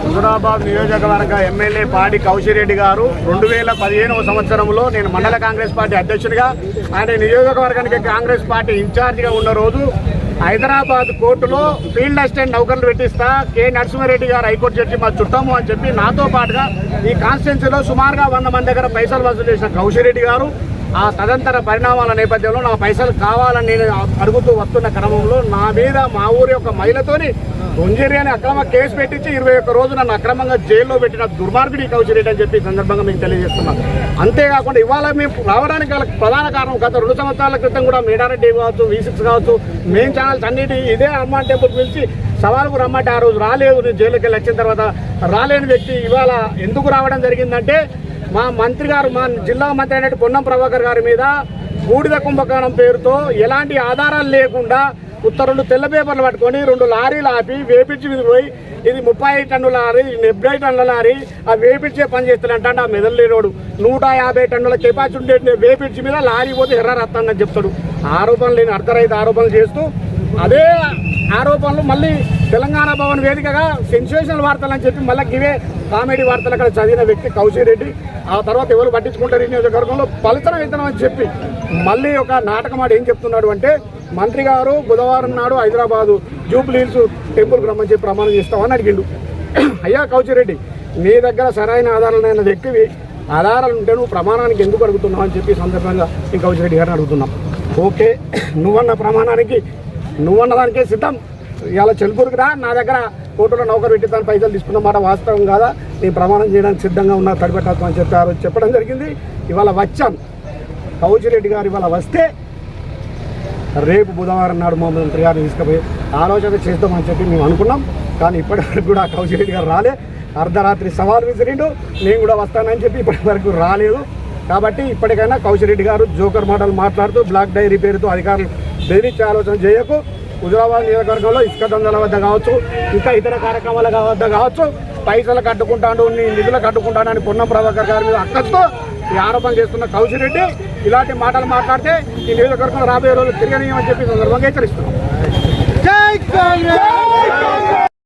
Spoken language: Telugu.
హుజురాబాద్ నియోజకవర్గ ఎమ్మెల్యే పాడి కౌశిరెడ్డి గారు రెండు వేల పదిహేనవ సంవత్సరంలో నేను మండల కాంగ్రెస్ పార్టీ అధ్యక్షుడిగా ఆయన నియోజకవర్గానికి కాంగ్రెస్ పార్టీ ఇన్ఛార్జిగా ఉన్న రోజు హైదరాబాద్ కోర్టులో ఫీల్డ్ అసిస్టెంట్ నౌకర్లు పెట్టిస్తా కె నరసింహారెడ్డి గారు హైకోర్టు జడ్జి మా చుట్టాము అని చెప్పి నాతో పాటుగా ఈ కాన్స్టిట్యున్సీలో సుమారుగా వంద మంది దగ్గర పైసలు వసూలు చేసిన కౌశిరెడ్డి గారు ఆ తదంతర పరిణామాల నేపథ్యంలో నా పైసలు కావాలని నేను అడుగుతూ వస్తున్న క్రమంలో నా మీద మా ఊరి యొక్క మహిళతోని గుంజేరి అని అక్రమ కేసు పెట్టించి ఇరవై ఒక్క రోజు నన్ను అక్రమంగా జైల్లో పెట్టిన దుర్మార్గుడి కౌచరేట్ అని చెప్పి సందర్భంగా మీకు తెలియజేస్తున్నాను అంతేకాకుండా ఇవాళ మేము రావడానికి గల ప్రధాన కారణం గత రెండు సంవత్సరాల క్రితం కూడా మేడారెడ్డి కావచ్చు వి సిక్స్ కావచ్చు మెయిన్ ఛానల్స్ అన్నిటి ఇదే హనుమాన్ టెంపుల్ పిలిచి సవాల్కు రమ్మంటే ఆ రోజు రాలేదు నేను జైలుకి వెళ్ళి వచ్చిన తర్వాత రాలేని వ్యక్తి ఇవాళ ఎందుకు రావడం జరిగిందంటే మా మంత్రి గారు మా జిల్లా మంత్రి అయినట్టు పొన్నం ప్రభాకర్ గారి మీద బూడిద కుంభకోణం పేరుతో ఎలాంటి ఆధారాలు లేకుండా ఉత్తర్వులు తెల్ల పేపర్లు పట్టుకొని రెండు లారీలు ఆపి వేపించి మీద పోయి ఇది ముప్పై టన్నుల లారీ డెబ్బై టన్నుల లారీ ఆ వేపించే పని చేస్తాడంట ఆ మెదలు లేనోడు. నూట యాభై టన్నుల కెపాసిటీ ఉండే వేపించి మీద లారీ పోతే ఎర్ర రత్తాన్ని చెప్తాడు. ఆరోపణలు లేని అర్ధరైతే ఆరోపణలు చేస్తూ అదే ఆరోపణలు మళ్ళీ తెలంగాణ భవన్ వేదికగా సెన్సేషనల్ వార్తలు అని చెప్పి మళ్ళీ ఇవే కామెడీ వార్తలు అక్కడ చదివిన వ్యక్తి కౌశిరెడ్డి ఆ తర్వాత ఎవరు పట్టించుకుంటారు ఈ నియోజకవర్గంలో? పలుతన విత్తనం అని చెప్పి మళ్ళీ ఒక నాటకం ఆడు ఏం చెప్తున్నాడు అంటే మంత్రి గారు బుధవారం నాడు హైదరాబాదు జూబ్లీ హిల్స్ టెంపుల్కి రమ్మని చెప్పి ప్రమాణం చేస్తామని అడిగిండు. అయ్యా కౌచిరెడ్డి నీ దగ్గర సరైన ఆధారాలైన వ్యక్తివి ఆధారాలు ఉంటే నువ్వు ప్రమాణానికి ఎందుకు అడుగుతున్నావు? అని చెప్పి సందర్భంగా ఈ కౌచిరెడ్డి గారిని అడుగుతున్నాం. ఓకే నువ్వన్న ప్రమాణానికి నువ్వన్న దానికే సిద్ధం. ఇవాళ చెల్పూరుకి రా నా దగ్గర కోర్టులో నౌకరు పెట్టి దాని పైసలు తీసుకున్న మాట వాస్తవం కాదా? నేను ప్రమాణం చేయడానికి సిద్ధంగా ఉన్నా తడిపెట్టాల్సి అని చెప్పారు. చెప్పడం జరిగింది. ఇవాళ వచ్చాం. కౌచిరెడ్డి గారు ఇవాళ వస్తే రేపు బుధవారం నాడు మమ్మల్ని మంత్రి గారిని తీసుకుపోయి ఆలోచన చేద్దామని చెప్పి మేము అనుకున్నాం. కానీ ఇప్పటివరకు కూడా కౌచిరెడ్డి గారు రాలే. అర్ధరాత్రి సవాల్ విసిరిండు. నేను కూడా వస్తానని చెప్పి ఇప్పటివరకు రాలేదు. కాబట్టి ఇప్పటికైనా కౌశిరెడ్డి గారు జోకర్ మాటలు మాట్లాడుతూ బ్లాక్ డైరీ పేరుతో అధికారులు బెదిరించే ఆలోచన చేయకు. హుజరాబాద్ నియోజకవర్గంలో ఇసుక దందల వద్ద కావచ్చు ఇంకా ఇతర కార్యక్రమాల వద్ద కావచ్చు పైసలు కట్టుకుంటాడు నీ నిధులు కట్టుకుంటాడు అని పొన్నం ప్రభాకర్ గారి మీద అక్కతో ఈ ఆరోపణ చేస్తున్న కౌశిరెడ్డి ఇలాంటి మాటలు మాట్లాడితే ఈ నియోజకవర్గంలో రాబోయే రోజులు తిరగనీయమని చెప్పి సందర్భంగా హెచ్చరిస్తున్నాం.